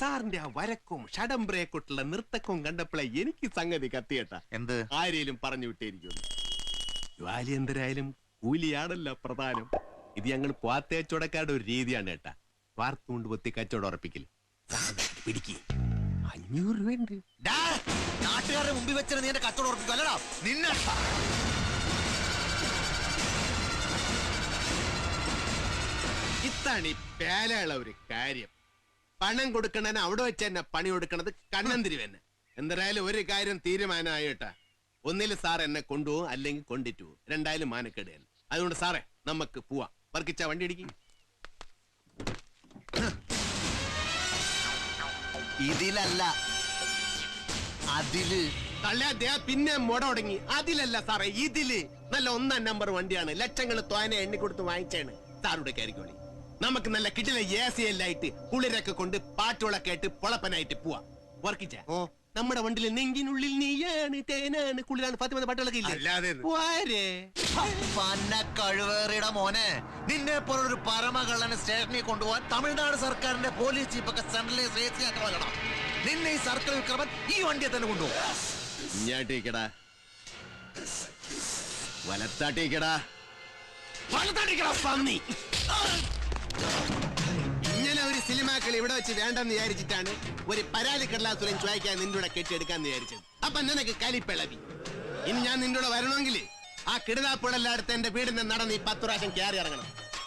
സാറിന്റെ ആ വരക്കും ഷടംബ്രയെക്കൊട്ടുള്ള നൃത്തക്കും കണ്ടപ്പോഴേ എനിക്ക് സംഗതി കത്തിയേട്ടാ. എന്ത്? ആരേലും പറഞ്ഞു വിട്ടേരിക്കുന്നു ജ്വാലിയന്തരായാലും കൂലിയാണല്ലോ പ്രധാനം. ഇത് ഞങ്ങൾ പാത്തേച്ചോടക്കാരുടെ ഒരു രീതിയാണ് ഏട്ടാ. വാർത്തുകൊണ്ട് പൊത്തി കച്ചവടം ഉറപ്പിക്കൽ. പിടിക്ക്. അഞ്ഞൂറ് രൂപയുണ്ട്. ഡാ, നാട്ടുകാരുടെ മുമ്പിൽ വെച്ച നീ എന്റെ കച്ചവടം ഉറപ്പിക്കും അല്ലടാ? നിന്നെ. ഇതാണ് ഈ പേലയുള്ള ഒരു കാര്യം. പണം കൊടുക്കണേന് അവിടെ വെച്ച് തന്നെ പണി കൊടുക്കണത് കണ്ണൻ തന്നെ എന്തായാലും ഒരു കാര്യം തീരുമാനമായിട്ടാ. ഒന്നിൽ സാർ എന്നെ കൊണ്ടുപോകും അല്ലെങ്കിൽ കൊണ്ടിട്ട് പോകും രണ്ടായാലും മാനക്കെടുകയല്ല. അതുകൊണ്ട് സാറേ നമുക്ക് പോവാം. വർക്കിച്ച വണ്ടി ഇടിക്കും. ഇതിലല്ല. അതിൽ. തള്ളേ പിന്നെ മുട തുടങ്ങി അതിലല്ല സാറേ ഇതിൽ. നല്ല ഒന്നാം നമ്പർ വണ്ടിയാണ്. ലക്ഷങ്ങൾ തോനെ എണ്ണി കൊടുത്ത് വാങ്ങിച്ചാണ്. സാറുടെ കയറിക്കോളി. നമുക്ക് നല്ല കിട്ടിലെ എ സി എല്ലായിട്ട് കുളിരൊക്കെ കൊണ്ട് പാട്ടുകളൊക്കെ ആയിട്ട് പൊളപ്പനായിട്ട് പോവാ. വർക്കിച്ച? ഓ. നമ്മുടെ വണ്ടിയിൽ നെഞ്ചിനുള്ളിൽ നീയാണ് തേനാണ് കുളിരാണ്. പത്ത് പാട്ടുകളൊക്കെ ഇല്ലേ? അല്ലാതെ പോരെ. പന്ന കഴിവേറിയുടെ മോനെ നിന്നെ പോലൊരു പരമകള്ളനെ സ്റ്റേഷനിൽ കൊണ്ടുപോകാൻ തമിഴ്നാട് സർക്കാരിന്റെ പോലീസ് ചീഫൊക്കെ സെൻട്രലിൽ രജിസ്റ്റർ നിന്നെ ഈ സർക്കിൾ വിക്രമൻ ഈ വണ്ടിയെ തന്നെ കൊണ്ടുപോകും. ഇങ്ങോട്ടേക്കടാ വലത്താട്ടിക്കടാ. വലത്താട്ടേക്കടാ പന്നി ഇവിടെ വെച്ച് വേണ്ടെന്ന് വിചാരിച്ചിട്ടാണ് ഒരു പരാതി കടലാസുരം ചോദിക്കാൻ നിന്റെ കൂടെ കെട്ടിയെടുക്കാന്ന് വിചാരിച്ചത്. അപ്പൊ നിനക്ക് കലിപ്പിളവി ഇനി ഞാൻ നിന്റെ കൂടെ വരണമെങ്കിൽ ആ കിടതാപ്പുഴെല്ലാടുത്ത് എന്റെ വീടിന്റെ നടന്ന് ഈ പത്ത് പ്രാവശ്യം കയറി ഇറങ്ങണം.